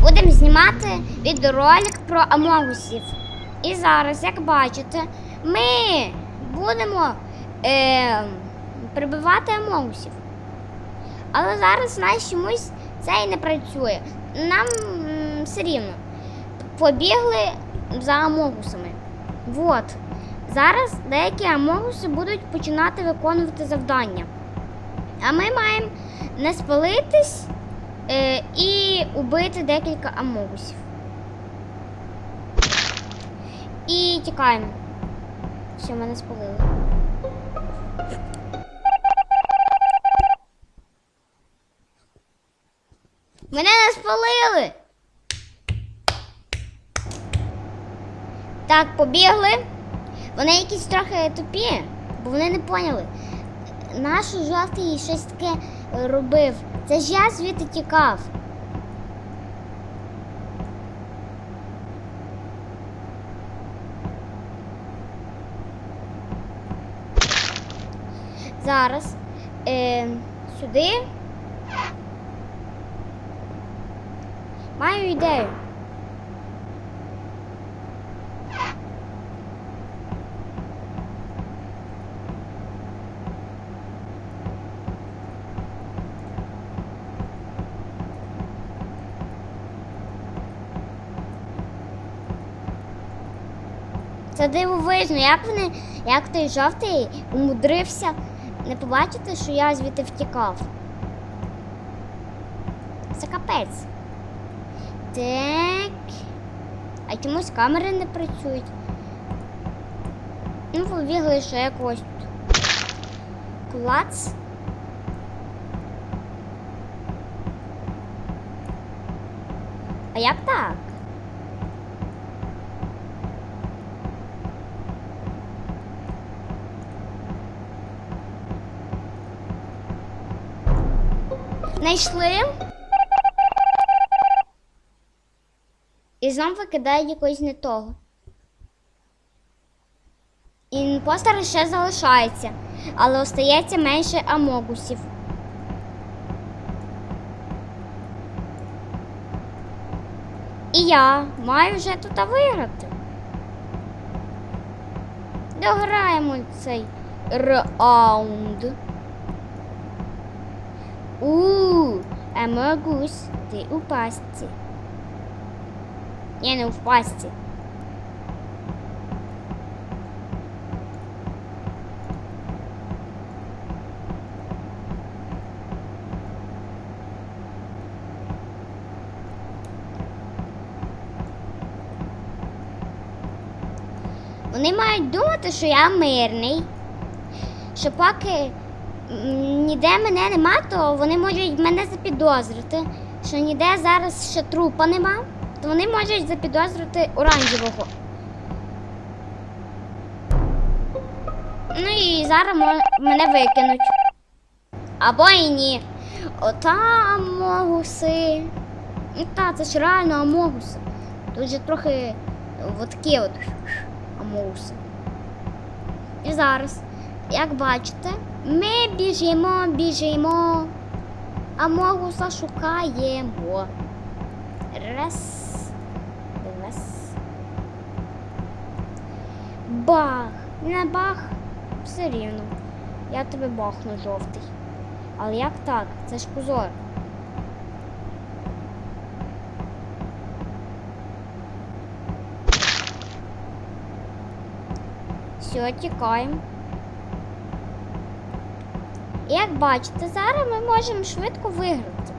будемо знімати відеоролик про амогусів. І зараз, як бачите, ми будемо е, прибивати амогусів. Але зараз знаєш, чомусь це і не працює. Нам все рівно. Побігли за амогусами. Вот. Зараз деякі амогуси будуть починати виконувати завдання. А ми маємо не спалитись і убити декілька амогусів. І тікаємо. Все, мене спалили. Мене не спалили. Так, побігли. Вони якісь трохи тупі, бо вони не поняли. Наш жовтий щось таке е, робив. Це ж я звідти тікав. Зараз е, сюди. Маю ідею. Це дивовижно, як вони, як той жовтий умудрився не побачити, що я звідти втікав. Це капець. Так. А чомусь камери не працюють. Ну, побігли ще якось. Клац. А як так? Знайшли. І знов викидає якогось не того. Імпостер ще залишається, але остається менше амогусів. І я маю вже тут виграти. Дограємо цей раунд. У, амогус, ти у пастці. Ні, не в пастці. Вони мають думати, що я мирний. Що поки ніде мене нема, то вони можуть мене запідозрити. Що ніде зараз ще трупа нема, то вони можуть запідозрити оранжевого. Ну і зараз мене викинуть. Або і ні. Ота амогуси. Ну та, це ж реально амогуси. Тут же трохи от такі от амогуси. І зараз, як бачите, ми біжимо, біжимо. Амогуса шукаємо. Раз. Раз. Бах. Не бах. Все рівно. Я тебе бахну жовтий. Але як так? Це ж позор. Все, тікаємо. Як бачите, зараз ми можемо швидко виграти.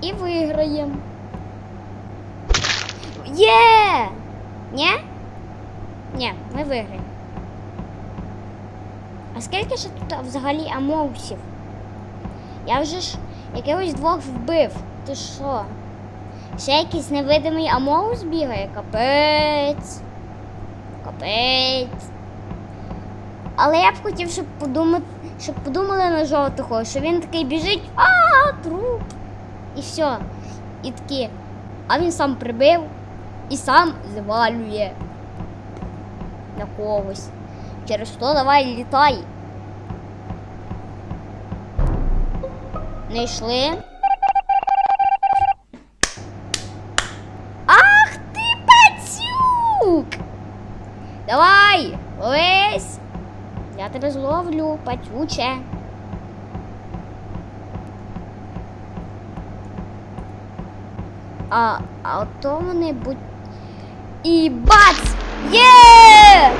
І виграємо. Є! Ні? Ні, ми виграємо. А скільки ж тут взагалі амоусів? Я вже ж якихось двох вбив. Ти що? Ще якийсь невидимий амоус бігає? Капець. Капець. Але я б хотів, щоб подумати, щоб подумали на жовтого, що він такий біжить, а труп. І все. І такі. А він сам прибив і сам завалює на когось. Через то давай літай. Не йшли. Ах ти пацюк! Давай! Лесь! Я тебе зловлю, пацюче. А, а ото вони будь. І бац! Є!